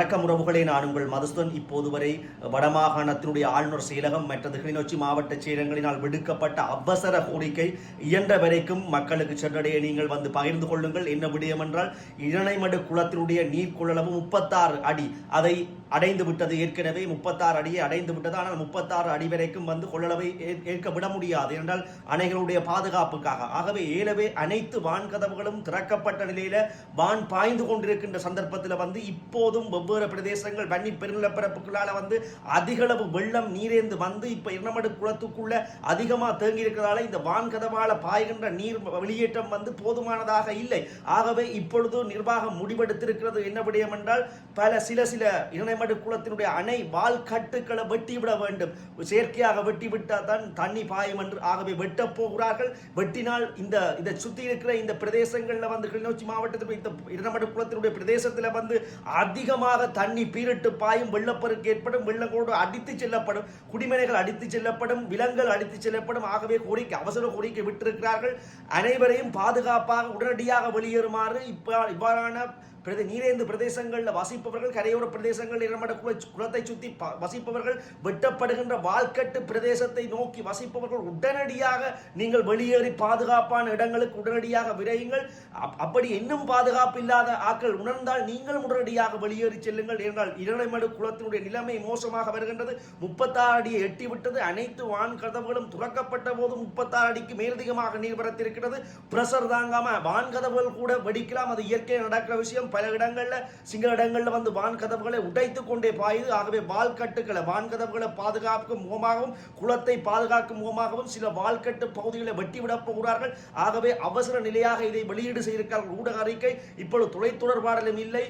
வணக்கம் உறவுகளே நான் உங்கள் மதுஸ்தன் இப்போது வரை வடமாகாணத்தினுடைய ஆளுநர் செயலகம் மற்றது கிளிநொச்சி மாவட்ட செயலகங்களினால் விடுக்கப்பட்ட அவசர கோரிக்கை இயன்ற வரைக்கும் மக்களுக்கு சென்றடைய நீங்கள் வந்து பகிர்ந்து கொள்ளுங்கள். என்ன விடயம் என்றால் இரணமடு குளத்தினுடைய நீர் கொள்ளளவு முப்பத்தாறு அடி. அதை அடைந்து விட்டது ஏற்கனவே முப்பத்தாறு அடியை அடைந்து விட்டது. ஆனால் முப்பத்தாறு அடி வரைக்கும் வந்து கொள்ளளவை ஏ- ஏற்க விட முடியாது. என்றால் அணைகளுடைய பாதுகாப்புக்காக. ஆகவே ஏலவே அனைத்து வான்கதவுகளும் திறக்கப்பட்ட நிலையில வான் பாய்ந்து கொண்டிருக்கின்ற சந்தர்ப்பத்தில் வந்து இப்போதும் வெவ்வேறு பிரதேசங்கள் வன்னி பெருநிலப்பரப்புக்குள்ளால வந்து அதிகளவு வெள்ளம் நீரேந்து வந்து இப்போ இரணமடு குளத்துக்குள்ள அதிகமாக தேங்கி இருக்கிறதால இந்த வான்கதவால பாய்கின்ற நீர் வெளியேற்றம் வந்து போதுமானதாக இல்லை. ஆகவே இப்பொழுது நிர்வாகம் முடிவெடுத்திருக்கிறது என்ன விடயம் என்றால் பல சில சில இரணைமடு குளத்தினுடைய அணை வால் கட்டுக்களை வெட்டிவிட வேண்டும். செயற்கையாக வெட்டி விட்டால் தான் தண்ணி பாயும் என்று ஆகவே வெட்டப் போகிறார்கள். வெட்டினால் இந்த இதை சுற்றி இருக்கிற இந்த பிரதேசங்களில் வந்து கிளிநொச்சி மாவட்டத்தில் இந்த இரணமடு குளத்தினுடைய பிரதேசத்தில் வந்து அதிகமாக தண்ணி பீரிட்டு பாயும் வெள்ளப்பெருக்கு ஏற்படும் வெள்ளங்களோடு அடித்து செல்லப்படும் குடிமனைகள் அடித்து செல்லப்படும் விலங்குகள் அடித்து செல்லப்படும். ஆகவே கோரிக்கை அவசர கோரிக்கை விட்டிருக்கிறார்கள். அனைவரையும் பாதுகாப்பாக உடனடியாக வெளியேறுமாறு இப்ப இவ்வாறான பிரதே நீரேந்து பிரதேசங்களில் வசிப்பவர்கள் கரையோர பிரதேசங்கள் இரமட குல சுற்றி வசிப்பவர்கள் வெட்டப்படுகின்ற வால்கட்டு பிரதேசத்தை நோக்கி வசிப்பவர்கள் உடனடியாக நீங்கள் வெளியேறி பாதுகாப்பான இடங்களுக்கு உடனடியாக விரையுங்கள். அப்- அப்படி இன்னும் பாதுகாப்பு இல்லாத ஆட்கள் உணர்ந்தால் நீங்களும் உடனடியாக வெளியேறி செல்லுங்கள் என்றால் இரணைமடு குளத்தினுடைய நிலைமை மோசமாக வருகின்றது. முப்பத்தாறு அடியை எட்டி விட்டது அனைத்து வான் கதவுகளும் துறக்கப்பட்ட போது முப்பத்தாறு அடிக்கு மேலதிகமாக நீர் வரத்திருக்கிறது பிரஷர் தாங்காம வான் கதவுகள் கூட வெடிக்கலாம். அது இயற்கையாக நடக்கிற விஷயம். பல இடங்களில் சிங்கள இடங்களில் வந்து வான் கதவுகளை உடைத்து கொண்டே பாயுது. ஆகவே வால் வான்கதவுகளை வான் கதவுகளை பாதுகாக்கும் முகமாகவும் குளத்தை பாதுகாக்கும் முகமாகவும் சில வால்கட்டு பகுதிகளை வெட்டிவிடப் போகிறார்கள். ஆகவே அவசர நிலையாக இதை வெளியீடு செய்திருக்கிறார்கள். ஊடக அறிக்கை இப்பொழுது தொலைத்தொடர்பாடலும் இல்லை.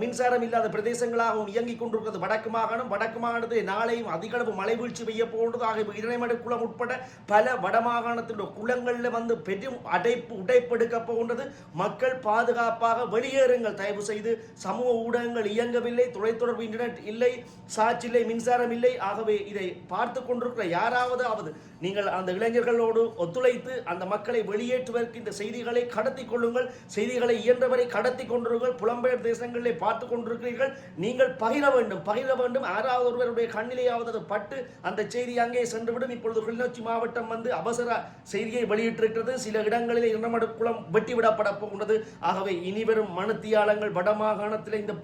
மின்சாரம் இல்லாத பிரதேசங்களாகவும் இயங்கிக் கொண்டிருக்கிறது. வடக்கு மாகாணம் வடக்கு மாகாணத்தில் நாளையும் அதிகளவு மழை வீழ்ச்சி பெய்ய போன்றது. ஆகவே இரணைமடு குளம் உட்பட பல வடமாகாணத்தினுடைய குளங்களில் வந்து பெரும் அடைப்பு உடைப்பெடுக்க போகின்றது. மக்கள் பாதுகாப்பாக வெளியேறுங்கள். தயவு செய்து சமூக ஊடகங்கள் இயங்கவில்லை தொலைத்தொடர்பு இன்டர்நெட் இல்லை சாட்சி இல்லை மின்சாரம் இல்லை. ஆகவே இதை பார்த்து கொண்டிருக்கிற யாராவது ஆவது நீங்கள் அந்த இளைஞர்களோடு ஒத்துழைத்து அந்த மக்களை வெளியேற்றுவதற்கு இந்த செய்திகளை கடத்தி கொள்ளுங்கள். செய்திகளை இயன்றவரை கடத்தி கொண்டிருங்கள். புலம்பெயர் தேசங்களிலே பார்த்து கொண்டிருக்கிறீர்கள். நீங்கள் பகிர வேண்டும். பகிர வேண்டும். யாராவது ஒருவருடைய கண்ணிலேயாவது அது பட்டு அந்த செய்தி அங்கே சென்றுவிடும். இப்பொழுது கிளிநொச்சி மாவட்டம் வந்து அவசர செய்தியை வெளியிட்டிருக்கிறது. சில இடங்களில் இரண்டமடு குளம் வெட்டிவிடப்பட போகின்றது. ஆகவே இனிவரும் மனுத்தியா மனுத்தியாளங்கள் வடமாகாணத்தில் இந்த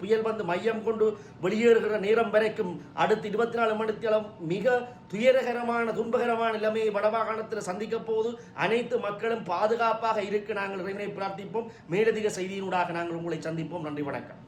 புயல் வந்து மையம் கொண்டு வெளியேறுகிற நேரம் வரைக்கும் அடுத்து இருபத்தி நாலு மணித்தளம் மிக துயரகரமான துன்பகரமான நிலைமையை வடமாகாணத்தில் சந்திக்க போது அனைத்து மக்களும் பாதுகாப்பாக இருக்க நாங்கள் இறைவனை பிரார்த்திப்போம். மேலதிக செய்தியினூடாக நாங்கள் உங்களை சந்திப்போம். நன்றி வணக்கம்.